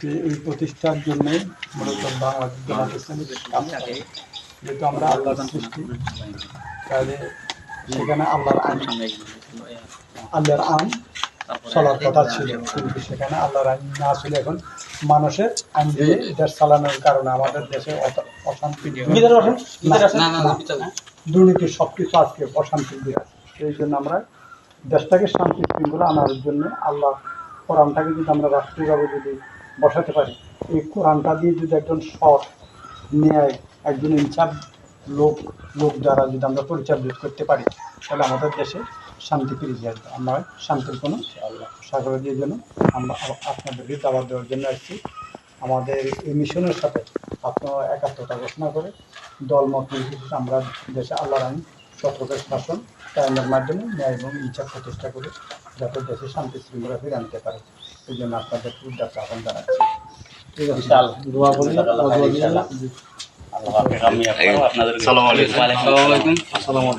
যে এই প্রতিষ্ঠার জন্য মূলত বাংলাদেশ জামাত ইসলামী কাজ করে। যেহেতু আমরা আল্লাহর সৃষ্টি তাহলে সেখানে আল্লাহর আইন আল্লাহর আইন চলার কথা ছিল। কিন্তু সেখানে আল্লাহর আইন না ছিল এখন মানুষের আইন দিয়ে দেশ চালানোর কারণে আমাদের দেশে অশান্তি দুর্নীতি সব কিছু আজকে অশান্তি বিরাজ এই জন্য আমরা দেশটাকে শান্তি শৃঙ্খলা আনার জন্য আল্লাহ কোরআনটাকে যদি আমরা রাষ্ট্রীয়ভাবে যদি বসাতে পারি। এই কোরআনটা দিয়ে যদি একজন সৎ, ন্যায়, একজন ইনসাফ লোক লোক দ্বারা যদি আমরা পরিচালিত করতে পারি, তাহলে আমাদের দেশে শান্তি ফিরে আসবে আমরা শান্তির কোনো সাগর দিয়ে জন্য আমরা আ- আপনাদেরকে দাবার দেওয়ার জন্য আসছি। আমাদের এই মিশনের সাথে আপনারা একাত্মতা ঘোষণা করে দলমত নির্বিশেষে আমরা দেশে আল্লাহর আইন সতর্কের শাসন কায়েমের মাধ্যমে ন্যায় এবং ইচ্ছা প্রতিষ্ঠা করে যাতে দেশে শান্তি শৃঙ্খলা ফিরে আনতে পারে। এই জন্য আপনাদের উদ্যাস আহ্বান জানাচ্ছি। ঠিক আছে। দোয়া করি আসসালামু আলাইকুম। আসসালামু। আলাইকুম